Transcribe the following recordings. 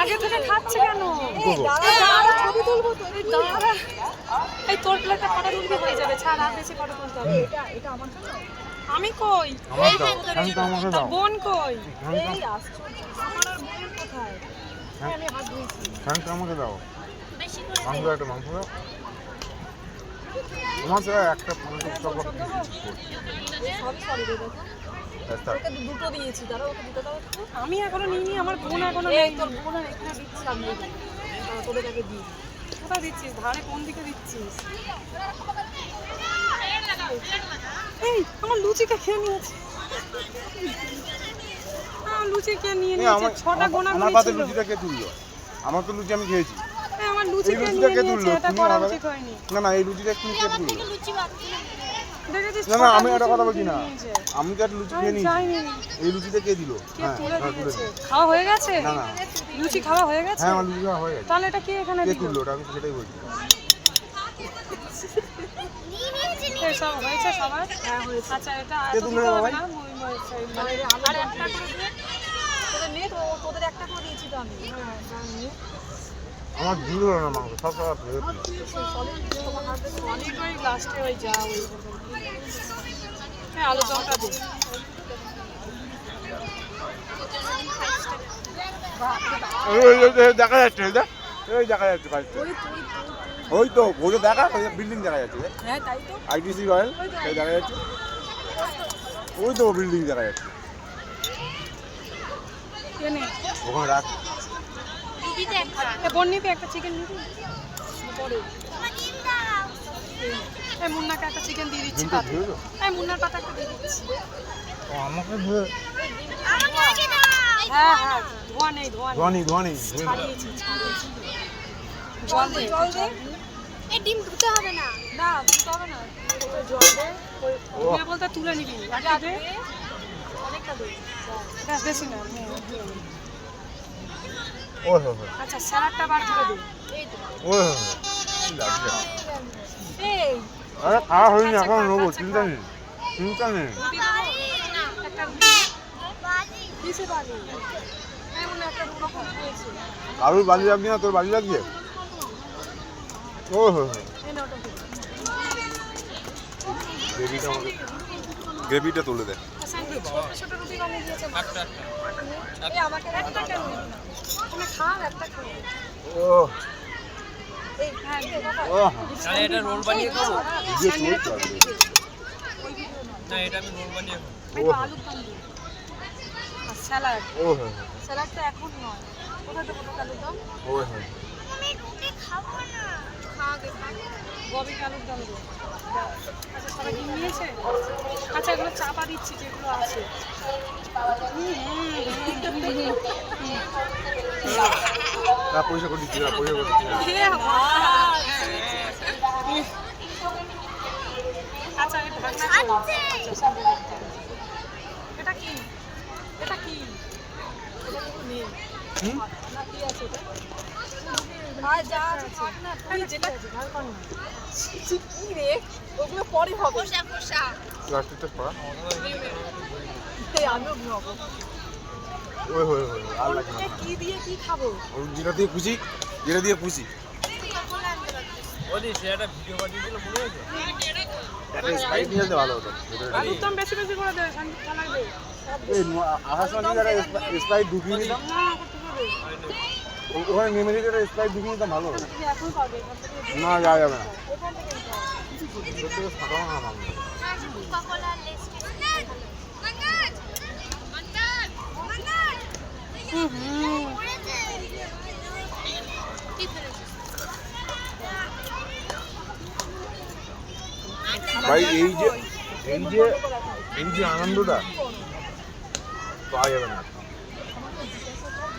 আগে থেকে খাচ্ছে কেন? এই ছবি তুলবো এই তোর প্লেটটা ফটো তুলতে হয়ে যাবে ছাড় আর বেশি ফটো তুলতে হবে। আমি কই? আমার বোন কই? খানটা আমার আর বোনের কোথায়? আমি হাত ধুইছি। আমাকে দাও। মাংস একটা মাংস দাও। আমার তো একটা মাংস সব সরি সরি রে দেখো। একটা ওকে দুটো দিয়েছি দাঁড়া ওকে দুটো দাও একটু। আমি এখনও নিইনি আমার বোন এখনও নেই তোর বোন আর এখানে দিচ্ছি আমি তোদের আগে দিই। কোথায় দিচ্ছিস? ধারে কোন দিকে দিচ্ছিস? এই আমার লুচিটা খেয়ে নিয়েছে। লুচি কে নিয়ে নিয়েছে আমার ছটা গোনা আমার পাতে ছিল লুচিটা কে তুললো। আমার তো লুচি আমি খেয়েছি। আমার লুচিটা নিয়ে নিয়েছে? এটা করা উচিত হয়নি না না এই লুচিটা একটু কে তুললো? না না আমি একটা কথা বলছি না। আমি তো একটা লুচি খেয়ে নিয়েছি। এই লুচিটা কে দিল? কে হ্যাঁ হ্যাঁ। খাওয়া হয়ে গেছে? না না। লুচি খাওয়া হয়ে গেছে? হ্যাঁ আমার লুচি খাওয়া হয়ে গেছে। তাহলে এটা কি এখানে কে দিল? তুললো আমি সেটাই বলছি। সব হয়েছে সবার? হ্যাঁ হয়েছে। আচ্ছা এটা কে এত তুললো দিতে হবে ভাই? না? মই মই সেই মানে আর একটা করে দে তোদের নে তো তোদের একটা করে দিয়েছি তো আমি। হ্যাঁ নিয়ে আমার ভুল হলো না মাংস সব সব ফেরত ওই লাস্টে ওই যা ওই হ্যাঁ ওই, ওই, ওই, ওই, দেখা যাচ্ছে ওই দেখা যাচ্ছে বাড়িতে। ওই তো ওই তো দেখা বিল্ডিং দেখা যাচ্ছে হ্যাঁ আইটিসি রয়্যাল সেই দেখা যাচ্ছে। ওই তো বিল্ডিং দেখা যাচ্ছে। ওখানে রাখ। বোন নিবি একটা চিকেন নিবি পরে এই মুন্নাকে একটা চিকেন দিয়ে দিচ্ছি পাতে এই মুন্নার পাতা একটা দিয়ে দিচ্ছি। ও, আমাকে ধুয়ে হ্যাঁ হ্যাঁ ধোয়া নেই ধোয়া নেই ধোয়ানি ধোয়ানি ধুয়ে নাও। ছাড়িয়েছি ছাড়িয়েছি। জল দে জল দে। এই ডিম ধুতে হবে না। না দিতে হবে না। জল দে। ওই বলতে তুলে নিবি। একটা দে অনেকটা দে ব্যাস বেশি না। হ্যাঁ। ওই হো হো। আচ্ছা স্যালাডটা বার করে দে ওই হো? এই। আরে খাওয়া হয়নি এখন নেব চিন্তা নেই চিন্তা নেই। কারুর বালি লাগছে না তোর বালি লাগছে? ও হো। গ্রেভিটা আমাকে গ্রেভিটা তুলে দে। হ্যাঁ হ্যাঁ এটা রোল বানিয়ে খাব? আর কি। না এটা আমি রোল বানিয়ে খাব। আর স্যালাড। ও স্যালাডটা এখন নয়। কোথায় দেবো তোকে আলুর দম? ও হো আমি রুটি খাব না। খাওয়াবে গবি আলুর দম আচ্ছা সবাই নিয়েছে আচ্ছা এগুলো চাপা দিচ্ছি যেগুলো আছে পয়সা করে দিচ্ছি পয়সা করে দিচ্ছি না। হে আমার। আচ্ছা। আচ্ছা, এটা কি এটা কি। হুম? না, কি আছে এটা? ওগুলো পরে হবে। আর কি দিয়ে কি খাব? যেটা দিয়ে খুশি যেটা দিয়ে খুশি ওদি সে একটা ভিডিও দিল মনে হয়েছে একটা স্প্রাইট নিয়ে যেতে ভালো হতো। ভেতরে আলুর বেশি বেশি করে দে, শান্তি লাগবে। এই আসার সময় যদি একটা স্প্রাইট ঢুকিয়ে নিতাম না, করতে হবে। ওখানে নেমে যদি স্প্রাইট ঢুকিয়ে নিতাম ভালো না, যাওয়া যাবে না। ভাই, এই যে এই যে এই যে আনন্দটা, পাওয়া যাবে না এইটা এইটা বেকার এটা এখানে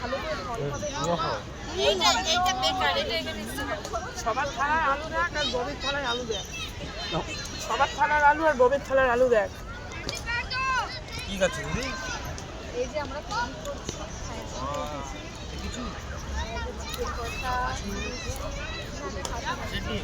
সবার থালায় আলু দেখ আর ববির থালায় আলু দেখ। সবার থালার আলু আর ববির থালার আলু দেখ। কি দিদি এই যে আমরা কিছু? চিকেন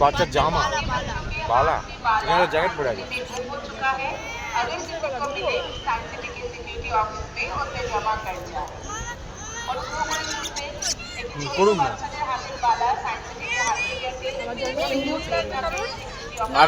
বাচ্চার জামা বালা সেখানে জ্যাকেট পরে আছে করুন না আর